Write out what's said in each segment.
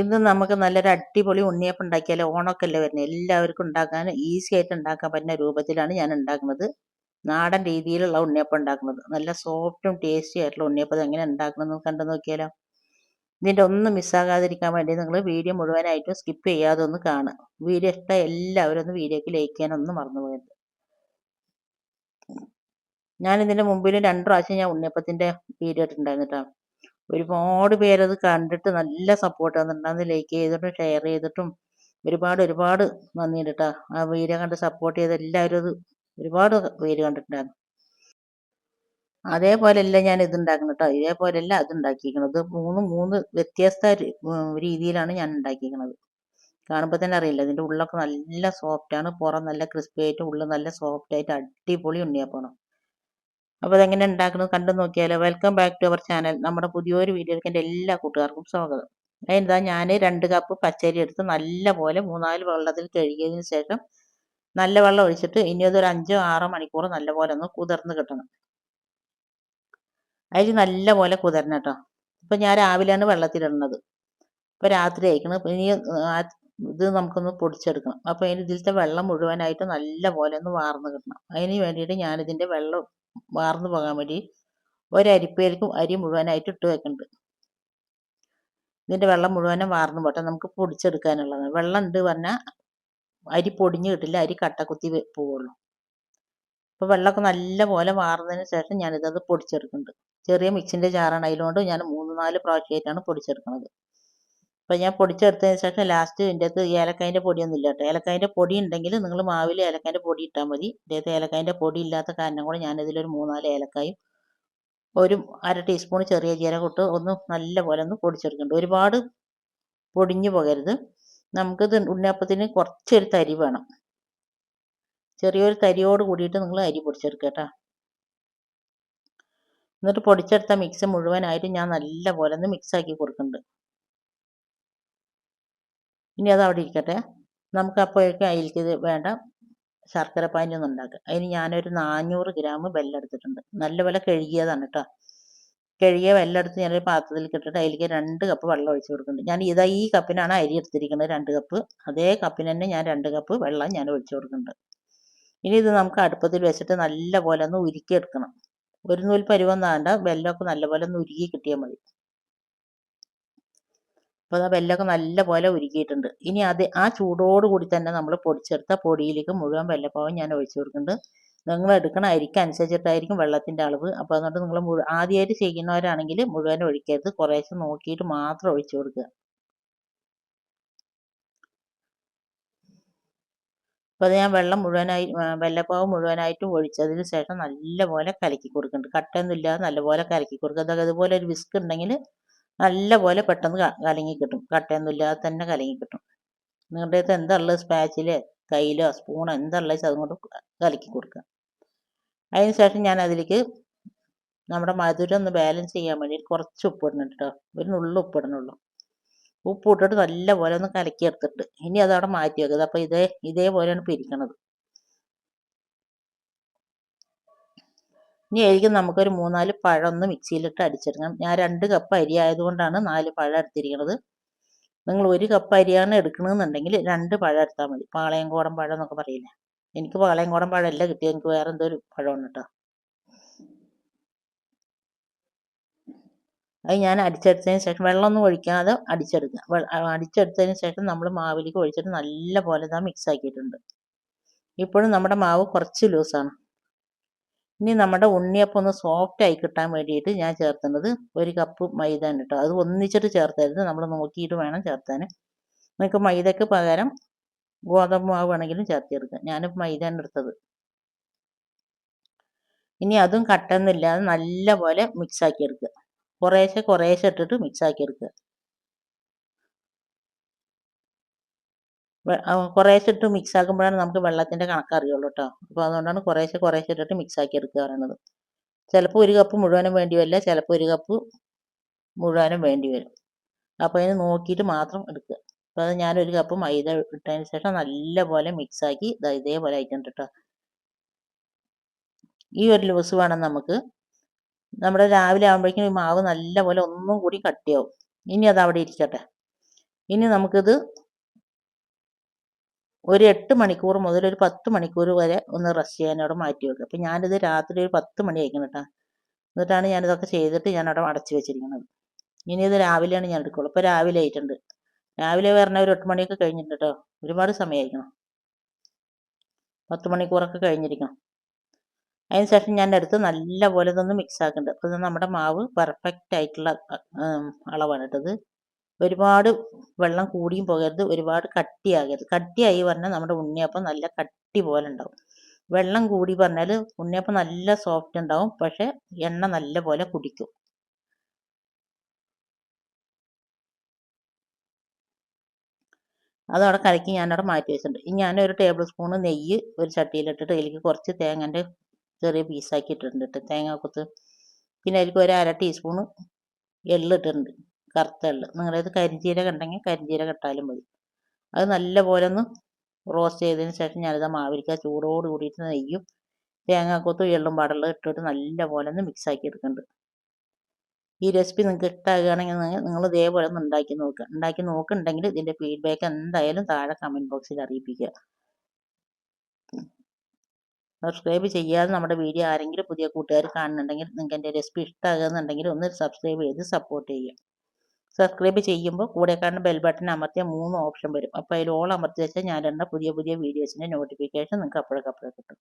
ഇന്ന് നമുക്ക് നല്ലൊരു അടിപൊളി ഉണ്ണിയപ്പം ഉണ്ടാക്കിയാലോ ഓണമൊക്കെയല്ലേ വരുന്നത് എല്ലാവർക്കും ഉണ്ടാക്കാൻ ഈസി ആയിട്ട് ഉണ്ടാക്കാൻ പറ്റുന്ന രൂപത്തിലാണ് ഞാൻ ഉണ്ടാക്കുന്നത്. നാടൻ രീതിയിലുള്ള ഉണ്ണിയപ്പം ഉണ്ടാക്കുന്നത്. നല്ല സോഫ്റ്റും ടേസ്റ്റി ആയിട്ടുള്ള ഉണ്ണിയപ്പം എങ്ങനെ ഉണ്ടാക്കണമെന്ന് കണ്ടു നോക്കിയാലോ. ഇതിന്റെ ഒന്നും മിസ്സാകാതിരിക്കാൻ വേണ്ടി നിങ്ങൾ വീഡിയോ മുഴുവനായിട്ടും സ്കിപ്പ് ചെയ്യാതെ ഒന്ന് കാണുക. വീഡിയോ ഇഷ്ടം എല്ലാവരും ഒന്ന് വീഡിയോക്ക് ലൈക്ക് ചെയ്യാനൊന്നും മറന്നു ഞാൻ ഇതിന്റെ മുമ്പിൽ രണ്ട് പ്രാവശ്യം ഞാൻ ഉണ്ണിയപ്പത്തിന്റെ വീഡിയോ ഇട്ടിട്ടുണ്ടായിരുന്നു കേട്ടോ. ഒരുപാട് പേരത് കണ്ടിട്ട് നല്ല സപ്പോർട്ട് തന്നിട്ടുണ്ട് ലൈക്ക് ചെയ്തിട്ടും ഷെയർ ചെയ്തിട്ടും ഒരുപാട് ഒരുപാട് നന്ദിയുണ്ട് കേട്ടോ ആ വീഡിയോ കണ്ട് സപ്പോർട്ട് ചെയ്ത എല്ലാവരും അത് ഒരുപാട് പേര് കണ്ടിട്ടുണ്ടായിരുന്നു. അതേപോലെയല്ല ഞാൻ ഇത് ഉണ്ടാക്കുന്നത് കേട്ടോ ഇതേപോലെയല്ല അത് ഉണ്ടാക്കിയിരിക്കുന്നത് മൂന്ന് മൂന്ന് വ്യത്യസ്ത രീതിയിലാണ് ഞാൻ ഉണ്ടാക്കിയിരിക്കുന്നത് കാണുമ്പോൾ തന്നെ അറിയില്ല. ഇതിന്റെ ഉള്ളൊക്കെ നല്ല സോഫ്റ്റാണ് പുറം നല്ല ക്രിസ്പി ആയിട്ട് ഉള്ളിൽ നല്ല സോഫ്റ്റ് ആയിട്ട് അടിപൊളി ഉണ്ണിയപ്പമാണ്. അപ്പോൾ അതെങ്ങനെ ഉണ്ടാക്കുന്നത് കണ്ടു നോക്കിയാലോ. Welcome back to our channel നമ്മുടെ പുതിയൊരു വീഡിയോയിലേക്ക് എന്റെ എല്ലാ കൂട്ടുകാർക്കും സ്വാഗതം. അതിനെന്താ ഞാൻ രണ്ട് കപ്പ് പച്ചരി എടുത്ത് നല്ല പോലെ മൂന്നാൽ വെള്ളത്തിൽ കഴുകിയതിന് ശേഷം നല്ല വെള്ളം ഒഴിച്ചിട്ട് ഇനി അതൊരു അഞ്ചോ ആറോ മണിക്കൂർ നല്ല പോലെ ഒന്ന് കുതിർന്ന് കിട്ടണം. അരി നല്ല പോലെ കുതിരണം കേട്ടോ. ഇപ്പം ഞാൻ രാവിലെയാണ് വെള്ളത്തിലിടുന്നത്. ഇപ്പം രാത്രി അയക്കണം ഇനി ഇത് നമുക്കൊന്ന് പൊടിച്ചെടുക്കണം. അപ്പോൾ അതിന് ഇതിലത്തെ വെള്ളം മുഴുവനായിട്ട് നല്ല പോലെ ഒന്ന് വാർന്ന് കിട്ടണം. അതിന് വേണ്ടിയിട്ട് ഞാനിതിന്റെ വെള്ളം വാർന്നു പോകാൻ വേണ്ടി ഒരരിപ്പയിലേക്കും അരി മുഴുവനായിട്ട് ഇട്ട് വെക്കുന്നുണ്ട് ഇതിന്റെ വെള്ളം മുഴുവനും വാർന്നു പോട്ടെ. നമുക്ക് പൊടിച്ചെടുക്കാനുള്ളതാണ്. വെള്ളം ഉണ്ട് പറഞ്ഞാൽ അരി പൊടിഞ്ഞ് കിട്ടില്ല. അരി കട്ട കുത്തി പോവുള്ളൂ. അപ്പോൾ വെള്ളമൊക്കെ നല്ല പോലെ വാർന്നതിന് ശേഷം ഞാനിതത് പൊടിച്ചെടുക്കുന്നുണ്ട്. ചെറിയ മിക്സിന്റെ ജാറാണ്. അതിലുകൊണ്ട് ഞാൻ മൂന്ന് നാല് പ്രാവശ്യമായിട്ടാണ് പൊടിച്ചെടുക്കുന്നത് അപ്പോൾ ഞാൻ പൊടിച്ചെടുത്തതിന് ശേഷം ലാസ്റ്റ് ഇതിന്റെ അകത്ത് ഏലക്കായന്റെ പൊടിയൊന്നും ഇല്ല കേട്ടോ. ഏലക്കായന്റെ പൊടി ഉണ്ടെങ്കിൽ നിങ്ങൾ മാവിൽ ഏലക്കായന്റെ പൊടി ഇട്ടാൽ മതി. ഇദ്ദേഹത്തെ ഏലക്കായന്റെ പൊടി ഇല്ലാത്ത കാരണം കൂടെ ഞാനിതിലൊരു മൂന്നാൽ ഏലക്കായും ഒരു അര ടീസ്പൂൺ ചെറിയ ജീരകം ഇട്ട് ഒന്ന് നല്ല പോലെ ഒന്ന് പൊടിച്ചെടുക്കുന്നുണ്ട്. ഒരുപാട് പൊടിഞ്ഞു പോകരുത്. നമുക്കിത് ഉണ്ണിയപ്പത്തിന് കുറച്ചൊരു തരി വേണം. ചെറിയൊരു തരിയോട് കൂടിയിട്ട് നിങ്ങൾ അരി പൊടിച്ചെടുക്കുക കേട്ടോ. എന്നിട്ട് പൊടിച്ചെടുത്ത മിക്സ് മുഴുവനായിട്ട് ഞാൻ നല്ല പോലെ ഒന്ന് മിക്സാക്കി കൊടുക്കുന്നുണ്ട്. ഇനി അത് അവിടെ ഇരിക്കട്ടെ. നമുക്ക് അപ്പോഴേക്കും അതിലേക്ക് ഇത് വേണ്ട ശർക്കര പാനി ഒന്ന് ഉണ്ടാക്കുക. അതിന് ഞാനൊരു നാനൂറ് ഗ്രാം വെല്ലെടുത്തിട്ടുണ്ട് നല്ല നല്ലപോലെ കഴുകിയതാണ് കേട്ടോ. കഴുകിയ വെല്ലെടുത്ത് ഞാനൊരു പാത്രത്തിൽ ഇട്ടിട്ട് അതിലേക്ക് രണ്ട് കപ്പ് വെള്ളം ഒഴിച്ച് കൊടുക്കുന്നുണ്ട്. ഞാൻ ഇതാ ഈ കപ്പിനാണ് അരി എടുത്തിരിക്കുന്നത്. രണ്ട് കപ്പ് അതേ കപ്പിന് തന്നെ ഞാൻ രണ്ട് കപ്പ് വെള്ളം ഞാൻ ഒഴിച്ച് കൊടുക്കുന്നുണ്ട്. ഇനി ഇത് നമുക്ക് അടുപ്പത്തിൽ വെച്ചിട്ട് നല്ല പോലെ ഒന്ന് ഉരുക്കിയെടുക്കണം. ഒരു നൂൽ പരുവം താണ്ട വെല്ലമൊക്കെ നല്ലപോലെ ഒന്ന് ഉരുക്കി കിട്ടിയാൽ മതി. അപ്പോൾ ആ വെല്ലമൊക്കെ നല്ല പോലെ ഉരുക്കിയിട്ടുണ്ട് ഇനി അത് ആ ചൂടോട് കൂടി തന്നെ നമ്മൾ പൊടിച്ചെടുത്ത പൊടിയിലേക്ക് മുഴുവൻ വെല്ലപ്പാവും ഞാൻ ഒഴിച്ചു കൊടുക്കുന്നുണ്ട്. നിങ്ങൾ എടുക്കണ അരിക്ക് അനുസരിച്ചിട്ടായിരിക്കും വെള്ളത്തിന്റെ അളവ്. അപ്പോൾ അതുകൊണ്ട് നിങ്ങൾ മുഴു ആദ്യമായിട്ട് ചെയ്യുന്നവരാണെങ്കിൽ മുഴുവൻ ഒഴിക്കരുത്. കുറേശ്ശെ നോക്കിയിട്ട് മാത്രം ഒഴിച്ചു കൊടുക്കുക. അപ്പോൾ അത് ഞാൻ വെള്ളം മുഴുവനായി വെള്ളപ്പാവ് മുഴുവനായിട്ടും ഒഴിച്ചതിന് ശേഷം നല്ലപോലെ കലക്കി കൊടുക്കുന്നുണ്ട്. കട്ടയൊന്നും ഇല്ലാതെ നല്ലപോലെ കലക്കി കൊടുക്കുക. അതൊക്കെ അതുപോലെ ഒരു വിസ്ക് ഉണ്ടെങ്കിൽ നല്ലപോലെ പെട്ടെന്ന് കലങ്ങി കിട്ടും കട്ടയൊന്നും ഇല്ലാതെ തന്നെ കലങ്ങി കിട്ടും നിങ്ങളുടെ അടുത്ത് എന്താ ഉള്ളത് സ്പാച്ചിലോ കയ്യിലോ സ്പൂണോ എന്തുള്ള ഉള്ളത് അതുകൊണ്ട് കലക്കി കൊടുക്കുക. അതിന് ശേഷം ഞാൻ അതിലേക്ക് നമ്മുടെ മധുരം ഒന്ന് ബാലൻസ് ചെയ്യാൻ വേണ്ടി കുറച്ച് ഉപ്പ് ഇടുന്നുണ്ട് കേട്ടോ. ഒരു നുള്ളു ഉപ്പ് ഇടണുള്ളൂ. ഉപ്പ് ഇട്ടിട്ട് നല്ലപോലെ ഒന്ന് കലക്കി എടുത്തിട്ട് ഇനി അതവിടെ മാറ്റി വെക്കുക. അപ്പോൾ ഇതേ ഇതേപോലെയാണ് പിരിക്കണത്. ഇനി ആയിരിക്കും നമുക്കൊരു മൂന്നാൽ പഴം ഒന്ന് മിക്സിയിലിട്ട് അടിച്ചെടുക്കണം. ഞാൻ രണ്ട് കപ്പ് അരി ആയതുകൊണ്ടാണ് നാല് പഴം എടുത്തിരിക്കുന്നത് നിങ്ങൾ ഒരു കപ്പ് അരിയാണ് എടുക്കണമെന്നുണ്ടെങ്കിൽ രണ്ട് പഴം എടുത്താൽ മതി. പാളയംകോടൻ പഴം എന്നൊക്കെ പറയില്ലേ? എനിക്ക് പാളയംകോടൻ പഴമല്ല കിട്ടിയത്. എനിക്ക് വേറെ എന്തോ ഒരു പഴമാണ് കേട്ടോ. അത് ഞാൻ അടിച്ചെടുത്തതിന് ശേഷം വെള്ളമൊന്നും ഒഴിക്കാതെ അടിച്ചെടുക്കുക. അടിച്ചെടുത്തതിന് ശേഷം നമ്മൾ മാവിലേക്ക് ഒഴിച്ചിട്ട് നല്ല പോലെ ഇതാ മിക്സ് ആക്കിയിട്ടുണ്ട്. ഇപ്പോഴും നമ്മുടെ മാവ് കുറച്ച് ലൂസാണ് ഇനി നമ്മുടെ ഉണ്ണിയപ്പം ഒന്ന് സോഫ്റ്റ് ആയി കിട്ടാൻ വേണ്ടിയിട്ട് ഞാൻ ചേർത്തുന്നത് ഒരു കപ്പ് മൈദ കേട്ടോ. അത് ഒന്നിച്ചിട്ട് ചേർത്തരുത്. നമ്മൾ നോക്കിയിട്ട് വേണം ചേർത്താൻ നിങ്ങൾക്ക് മൈദയ്ക്ക് പകരം ഗോതമ്പ് മാവ് വേണമെങ്കിലും ചേർത്തെടുക്കുക ഞാൻ മൈദാണ് എടുത്തത്. ഇനി അതും കട്ടൊന്നുമില്ലാതെ നല്ല പോലെ മിക്സ് ആക്കി എടുക്കുക. കുറേശ്ശെ കുറേശ്ശെ ഇട്ടിട്ട് മിക്സ് ആക്കി എടുക്കുക കുറേശ്ശെ ഇട്ട് മിക്സ് ആക്കുമ്പോഴാണ് നമുക്ക് വെള്ളത്തിന്റെ കണക്ക് അറിയുള്ളൂ കേട്ടോ അപ്പോൾ അതുകൊണ്ടാണ് കുറേശ്ശെ കുറേശ്ശെ ഇട്ടിട്ട് മിക്സ് ആക്കി എടുക്കുക പറയുന്നത്. ചിലപ്പോൾ ഒരു കപ്പ് മുഴുവനും വേണ്ടി വരില്ല ചിലപ്പോൾ ഒരു കപ്പ് മുഴുവനും വേണ്ടി വരും. അപ്പോൾ അതിന് നോക്കിയിട്ട് മാത്രം എടുക്കുക. അപ്പോൾ അത് ഞാനൊരു കപ്പ് മൈദ ഇട്ടതിന് ശേഷം നല്ലപോലെ മിക്സ് ആക്കി ഇതേപോലെ ആയിട്ടുണ്ട് കേട്ടോ ഈ ഒരു ലൂസ് വേണം നമുക്ക്. നമ്മുടെ രാവിലെ ആകുമ്പോഴേക്കും ഈ മാവ് നല്ലപോലെ ഒന്നും കൂടി കട്ടിയാവും. ഇനി അത് അവിടെ ഇരിക്കട്ടെ. ഇനി നമുക്കിത് ഒരു എട്ട് മണിക്കൂർ മുതൽ ഒരു പത്ത് മണിക്കൂർ വരെ ഒന്ന് റെസ്റ്റ് ചെയ്യാൻ അവിടെ മാറ്റി വെക്കുക. അപ്പം ഞാനിത് രാത്രി ഒരു പത്ത് മണി ആയിരിക്കണം കേട്ടോ. എന്നിട്ടാണ് ഞാനിതൊക്കെ ചെയ്തിട്ട് ഞാൻ അവിടെ അടച്ചു വെച്ചിരിക്കുന്നത്. ഇനി ഇത് രാവിലെയാണ് ഞാൻ എടുക്കുള്ളൂ. ഇപ്പോൾ രാവിലെ ആയിട്ടുണ്ട്. രാവിലെ വരണ ഒരു എട്ട് മണിയൊക്കെ കഴിഞ്ഞിട്ടുണ്ട് കേട്ടോ. ഒരുപാട് സമയമായിരിക്കണം പത്ത് മണിക്കൂറൊക്കെ കഴിഞ്ഞിരിക്കണം. അതിന് ശേഷം ഞാൻ എടുത്ത് നല്ല പോലെ ഇതൊന്ന് മിക്സ് ആക്കുന്നുണ്ട്. അപ്പോൾ നമ്മുടെ മാവ് പെർഫെക്റ്റ് ആയിട്ടുള്ള അളവാണ് കേട്ടത് ഒരുപാട് വെള്ളം കൂടിയും പോകരുത് ഒരുപാട് കട്ടിയാകരുത്. കട്ടിയായി പറഞ്ഞാൽ നമ്മുടെ ഉണ്ണിയപ്പം നല്ല കട്ടി പോലെ ഉണ്ടാവും. വെള്ളം കൂടി പറഞ്ഞാൽ ഉണ്ണിയപ്പം നല്ല സോഫ്റ്റ് ഉണ്ടാവും പക്ഷെ എണ്ണ നല്ല പോലെ കുടിക്കും. അതവിടെ കലക്കി ഞാനവിടെ മാറ്റി വെച്ചിട്ടുണ്ട്. ഇനി ഞാൻ ഒരു ടേബിൾ സ്പൂൺ നെയ്യ് ഒരു ചട്ടിയിലിട്ടിട്ട് അതിലേക്ക് കുറച്ച് തേങ്ങന്റെ ചെറിയ പീസാക്കി ഇട്ടിട്ടുണ്ട് തേങ്ങാക്കൊത്ത് പിന്നെ അതിലേക്ക് ഒരു അര ടീസ്പൂണ് എള്ള് ഇട്ടിട്ടുണ്ട്. കറുത്ത കരിഞ്ചീര കരിഞ്ചീരകം ഉണ്ടെങ്കിൽ കെട്ടാലും ഇട്ടാലും മതി. അത് നല്ല പോലെ ഒന്ന് റോസ്റ്റ് ചെയ്തതിന് ശേഷം ഞാനിത് മാവിരിക്ക ചൂടോട് കൂടിയിട്ട് നെയ്യും തേങ്ങാക്കൊത്തും എള്ളും പാടുള്ളത് ഇട്ടിട്ട് നല്ല പോലെ ഒന്ന് മിക്സ് ആക്കി എടുക്കുന്നുണ്ട് ഈ റെസിപ്പി നിങ്ങൾക്ക് ഇഷ്ടമാകുകയാണെങ്കിൽ നിങ്ങൾ ഇതേപോലെ ഒന്ന് ഉണ്ടാക്കി നോക്കുക ഉണ്ടാക്കി നോക്കുന്നുണ്ടെങ്കിൽ ഇതിന്റെ ഫീഡ്ബാക്ക് എന്തായാലും താഴെ കമന്റ് ബോക്സിൽ അറിയിപ്പിക്കുക. സബ്സ്ക്രൈബ് ചെയ്യാതെ നമ്മുടെ വീഡിയോ ആരെങ്കിലും പുതിയ കൂട്ടുകാർ കാണുന്നുണ്ടെങ്കിൽ നിങ്ങൾക്ക് എന്റെ റെസിപ്പി ഇഷ്ടമാകുന്നുണ്ടെങ്കിൽ ഒന്ന് സബ്സ്ക്രൈബ് ചെയ്ത് സപ്പോർട്ട് ചെയ്യുക. സബ്സ്ക്രൈബ് ചെയ്യുമ്പോൾ കൂടെ കാണുന്ന ബെൽ ബട്ടൺ അമർത്തിയ മൂന്ന് ഓപ്ഷൻ വരും. അപ്പോൾ അതിൽ ഓൾ അമർത്തി വെച്ചാൽ ഞാൻ ഇടുന്ന പുതിയ പുതിയ വീഡിയോസിന്റെ നോട്ടിഫിക്കേഷൻ നിങ്ങൾക്ക് അപ്പോഴേക്കപ്പോഴേ കിട്ടും.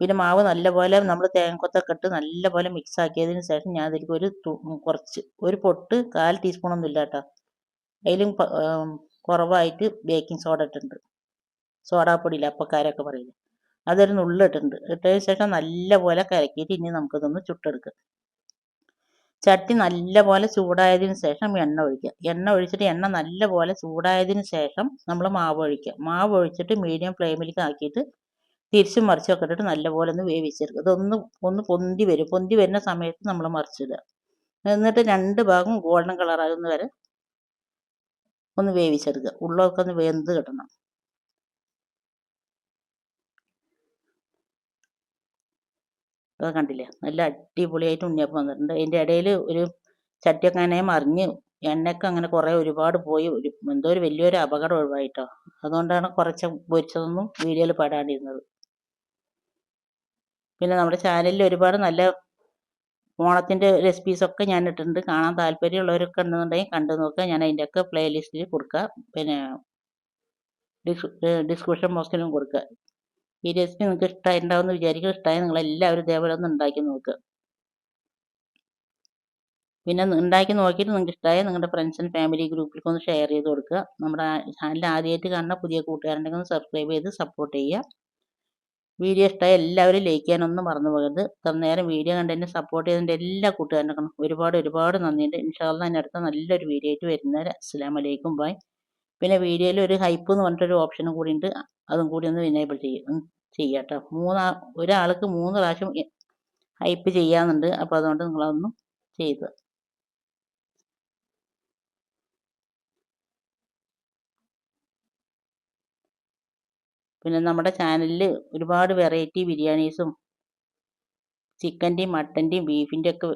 പിന്നെ മാവ് നല്ലപോലെ നമ്മൾ തേങ്ങക്കൊത്തൊക്കെ ഇട്ട് നല്ലപോലെ മിക്സ് ആക്കിയതിന് ശേഷം ഞാൻ അതിലേക്ക് ഒരു കുറച്ച് ഒരു പൊട്ട് കാൽ ടീസ്പൂണൊന്നും ഇല്ല കേട്ടോ. അതിലും കുറവായിട്ട് ബേക്കിംഗ് സോഡ ഇട്ടിട്ടുണ്ട്. സോഡാപ്പൊടിയില്ല അപ്പക്കാരൊക്കെ പറയില്ല. അതൊരു നുള്ളിട്ടുണ്ട് ഇട്ടതിന് ശേഷം നല്ലപോലെ കലക്കിയിട്ട് ഇനി നമുക്കിതൊന്ന് ചുട്ടെടുക്കാം. ചട്ടി നല്ലപോലെ ചൂടായതിന് ശേഷം എണ്ണ ഒഴിക്കുക. എണ്ണ ഒഴിച്ചിട്ട് എണ്ണ നല്ലപോലെ ചൂടായതിന് ശേഷം നമ്മൾ മാവ് ഒഴിക്കുക. മാവ് ഒഴിച്ചിട്ട് മീഡിയം ഫ്ലെയിമിലേക്ക് ആക്കിയിട്ട് തിരിച്ചും മറിച്ചൊക്കെ ഇട്ടിട്ട് നല്ലപോലെ ഒന്ന് വേവിച്ചെടുക്കുക. ഇതൊന്ന് ഒന്ന് പൊന്തി വരും. പൊന്തി വരുന്ന സമയത്ത് നമ്മൾ മറിച്ചിടുക. എന്നിട്ട് രണ്ട് ഭാഗം ഗോൾഡൻ കളറാകുന്ന വരെ ഒന്ന് വേവിച്ചെടുക്കുക. ഉള്ളൊക്കെ ഒന്ന് വെന്ത് കിട്ടണം. അത് കണ്ടില്ലേ? നല്ല അടിപൊളിയായിട്ട് ഉണ്ണിയപ്പം വന്നിട്ടുണ്ട്. അതിന്റെ ഇടയിൽ ഒരു ചട്ടിയൊക്കെ അങ്ങനെ മറിഞ്ഞ് എണ്ണയൊക്കെ അങ്ങനെ കുറേ ഒരുപാട് പോയി. ഒരു എന്തോ ഒരു വലിയൊരു അപകടം ഒഴിവായിട്ടോ. അതുകൊണ്ടാണ് കുറച്ച് പൊരിച്ചതൊന്നും വീഡിയോയിൽ പെടാണ്ടിരുന്നത്. പിന്നെ നമ്മുടെ ചാനലിൽ ഒരുപാട് നല്ല ഓണത്തിന്റെ റെസിപ്പീസൊക്കെ ഞാൻ ഇട്ടിട്ടുണ്ട്. കാണാൻ താല്പര്യമുള്ളവരൊക്കെ ഉണ്ടെന്നുണ്ടെങ്കിൽ കണ്ടു നോക്കുക. ഞാൻ അതിന്റെയൊക്കെ പ്ലേലിസ്റ്റിൽ കൊടുക്കുക. പിന്നെ ഡിസ്ക്രിപ്ഷൻ ബോക്സിലും കൊടുക്കുക. ഈ റെസിപ്പി നിങ്ങൾക്ക് ഇഷ്ടമായിട്ടുണ്ടാവും എന്ന് വിചാരിക്കും. ഇഷ്ടമായി നിങ്ങൾ എല്ലാവരും ഇതേപോലെ ഒന്ന് ഉണ്ടാക്കി നോക്കുക പിന്നെ ഉണ്ടാക്കി നോക്കിയിട്ട് നിങ്ങൾക്ക് ഇഷ്ടമായ നിങ്ങളുടെ ഫ്രണ്ട്സ് ആൻഡ് ഫാമിലി ഗ്രൂപ്പിലേക്ക് ഒന്ന് ഷെയർ ചെയ്ത് കൊടുക്കുക. നമ്മുടെ ചാനൽ ആദ്യമായിട്ട് കാണുന്ന പുതിയ കൂട്ടുകാരുണ്ടെങ്കിൽ ഒന്ന് സബ്സ്ക്രൈബ് ചെയ്ത് സപ്പോർട്ട് ചെയ്യുക. വീഡിയോ ഇഷ്ടമായ എല്ലാവരും ലൈക്ക് ചെയ്യാനൊന്നും മറന്നു പോകരുത്. ഇത്ര നേരം വീഡിയോ കണ്ട് എന്നെ സപ്പോർട്ട് ചെയ്തതിന്റെ എല്ലാ കൂട്ടുകാരനും ഒരുപാട് ഒരുപാട് നന്ദിയുണ്ട്. ഇൻഷാല്ല ഞാൻ അടുത്ത നല്ലൊരു വീഡിയോ ആയിട്ട് വരുന്നവരെ. അസ്സാം വലൈക്കും ബൈ പിന്നെ വീഡിയോയിൽ ഒരു ഹൈപ്പ് എന്ന് പറഞ്ഞിട്ടൊരു ഓപ്ഷനും കൂടി ഉണ്ട് അതും കൂടി ഒന്ന് എനേബിൾ ചെയ്യും ചെയ്യാം കേട്ടോ മൂന്നാ ഒരാൾക്ക് മൂന്ന് പ്രാവശ്യം ഹൈപ്പ് ചെയ്യാന്നുണ്ട്. അപ്പോൾ അതുകൊണ്ട് നിങ്ങളതൊന്നും ചെയ്ത്. പിന്നെ നമ്മുടെ ചാനലിൽ ഒരുപാട് വെറൈറ്റി ബിരിയാണീസും ചിക്കന്റെയും മട്ടന്റെയും ബീഫിന്റെ ഒക്കെ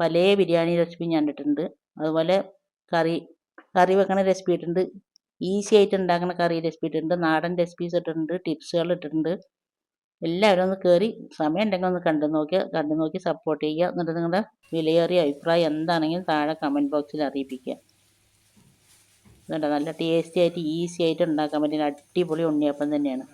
പല ബിരിയാണി റെസിപ്പി ഞാൻ ഇട്ടിട്ടുണ്ട്. അതുപോലെ കറി കറി വെക്കണ റെസിപ്പി ഇട്ടുണ്ട് ഈസി ആയിട്ട് ഉണ്ടാക്കുന്ന കറി റെസിപ്പി ഇട്ടുണ്ട് നാടൻ റെസിപ്പീസ് ഇട്ടിട്ടുണ്ട്. ടിപ്സുകൾ ഇട്ടിട്ടുണ്ട്. എല്ലാവരും ഒന്ന് കയറി സമയം ഉണ്ടെങ്കിൽ ഒന്ന് കണ്ടു നോക്കിയാൽ കണ്ടു നോക്കി സപ്പോർട്ട് ചെയ്യുക. എന്നിട്ട് നിങ്ങളുടെ വിലയേറിയ അഭിപ്രായം എന്താണെങ്കിലും താഴെ കമന്റ് ബോക്സിൽ അറിയിപ്പിക്കുക. എന്നിട്ട് നല്ല ടേസ്റ്റി ആയിട്ട് ഈസി ആയിട്ട് ഉണ്ടാക്കാൻ പറ്റിയ അടിപൊളി ഉണ്ണിയപ്പം തന്നെയാണ്.